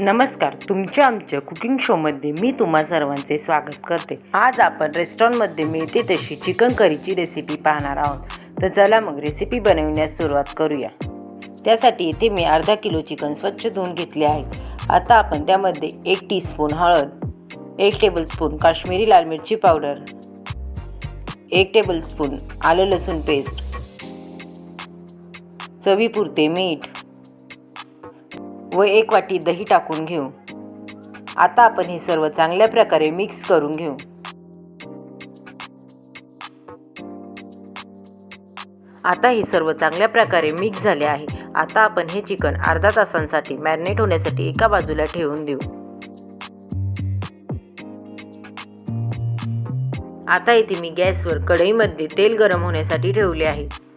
नमस्कार तुमच्या आमच्या कुकिंग शोमध्ये मी तुम्हा सर्वांचे स्वागत करते. आज आपण रेस्टॉरंटमध्ये मिळते तशी चिकन करीची रेसिपी पाहणार आहोत. तर चला मग रेसिपी बनवण्यास सुरुवात करूया. त्यासाठी इथे मी अर्धा किलो चिकन स्वच्छ धुवून घेतले आहे. आता आपण त्यामध्ये एक टीस्पून हळद एक टेबलस्पून काश्मीरी लाल मिरची पावडर एक टेबलस्पून आलं लसूण पेस्ट चवीपुरते मीठ व एक वाटी दही टाकून घेऊ. आता आपण हे सर्व चांगल्या प्रकारे मिक्स करून घेऊ. आता हे सर्व चांगल्या प्रकारे मिक्स झाले आहे. आता आपण हे चिकन अर्धा तासांसाठी मॅरिनेट होण्यासाठी एका बाजूला ठेवून देऊ. आता इथे मी गॅसवर कढईमध्ये तेल गरम होण्यासाठी ठेवले आहे.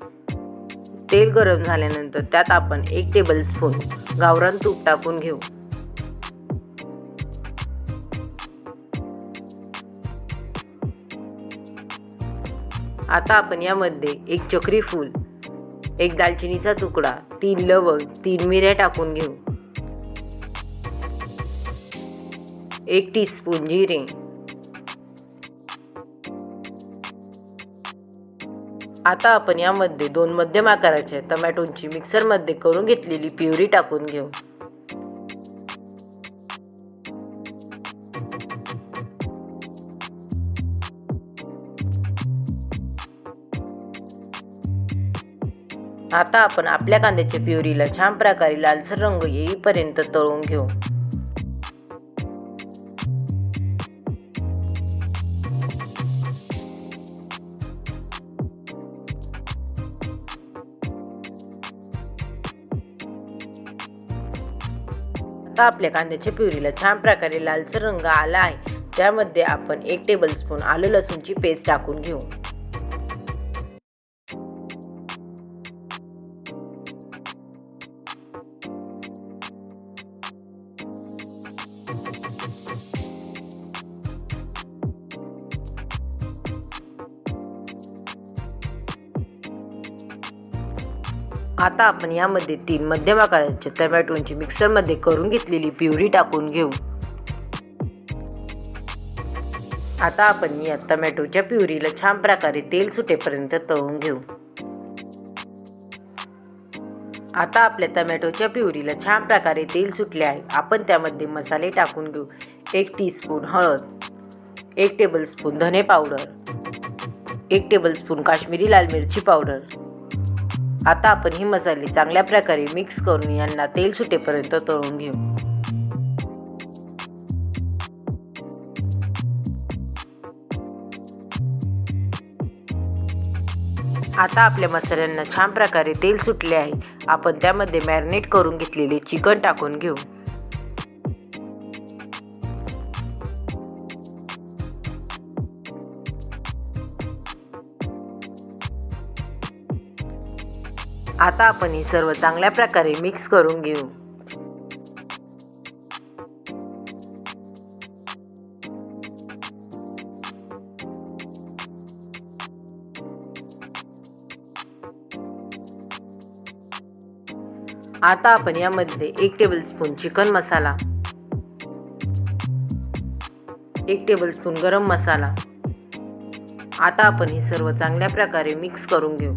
तेल गरम झाल्यानंतर त्यात आपण एक टेबल स्पून गावरान तूप टाकून घेऊ. आता आपण यामध्ये एक चक्री फूल एक दालचिनीचा तुकडा तीन लवंग तीन मिऱ्या टाकून घेऊ. एक टीस्पून जिरे. आता आपण यामध्ये दोन मध्यम आकाराच्या टमॅटोंची मिक्सरमध्ये करून घेतलेली प्युरी टाकून घेऊ. आता आपण आपल्या कांद्याच्या प्युरीला छान प्रकारे लालसर रंग येईपर्यंत तळून घेऊ. आता आपल्या कांद्याच्या प्युरीला छान प्रकारे लालसर रंग आला आहे. त्यामध्ये आपण एक टेबलस्पून आलं लसूणची पेस्ट टाकून घेऊ. आता आपण यामध्ये तीन मध्यम आकाराच्या टमॅटोंची मिक्सरमध्ये करून घेतलेली प्युरी टाकून घेऊ. आता आपण या टमॅटोच्या प्युरीला छान प्रकारे तेल सुटेपर्यंत तळून घेऊ. आता आपल्या टमॅटोच्या प्युरीला छान प्रकारे तेल सुटले आहे. आपण त्यामध्ये मसाले टाकून घेऊ. एक टीस्पून हळद एक टेबलस्पून धने पावडर एक टेबलस्पून काश्मीरी लाल मिरची पावडर आता आपण ही मसाले चांगल्या प्रकारे मिक्स करून यांना तेल सुटेपर्यंत तळून घेऊ. आता आपल्या मसाल्यांना छान प्रकारे तेल सुटले आहे. आपण त्यामध्ये मॅरिनेट करून घेतलेले चिकन टाकून घेऊ. आता आपण हे सर्व चांगल्या प्रकारे मिक्स करून घेऊ. आता आपण यामध्ये एक टेबलस्पून चिकन मसाला एक टेबलस्पून गरम मसाला आता आपण हे सर्व चांगल्या प्रकारे मिक्स करून घेऊ.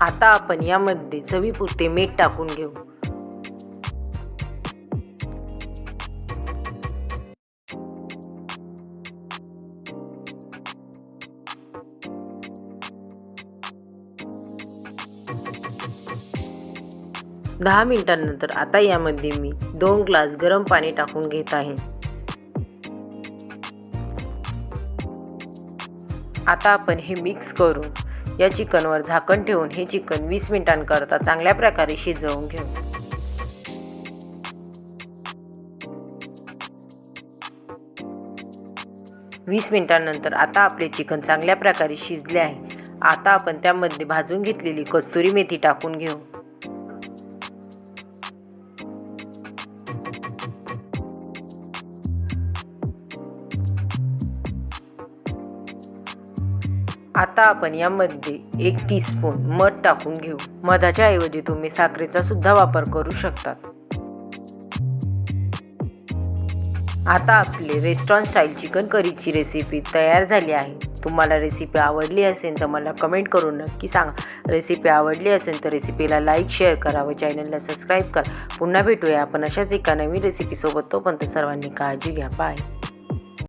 आता आपण यामध्ये चवीपुरते मीठ टाकून घेऊ. दहा मिनिटांनंतर आता यामध्ये मी दोन ग्लास गरम पाणी टाकून घेत आहे. आता आपण हे मिक्स करून या चिकनवर झाकण ठेवून हे चिकन वीस मिनिटांकरता चांगल्या प्रकारे शिजवून घेऊ. वीस मिनिटांनंतर आता आपले चिकन चांगल्या प्रकारे शिजले आहे. आता आपण त्यामध्ये भाजून घेतलेली कस्तुरी मेथी टाकून घेऊ. आता आपण यामध्ये एक टीस्पून मध टाकून घेऊ. मधाच्या ऐवजी तुम्ही साखरेचा सुद्धा वापर करू शकतात. आता आपले रेस्टॉरंट स्टाईल चिकन करीची रेसिपी तयार झाली आहे. तुम्हाला रेसिपी आवडली असेल तर मला कमेंट करून नक्की सांगा. रेसिपी आवडली असेल तर रेसिपीला लाईक शेअर करा व चॅनलला सबस्क्राईब करा. पुन्हा भेटूया आपण अशाच एका नवीन रेसिपीसोबत तोपर्यंत सर्वांनी काळजी घ्या. बाय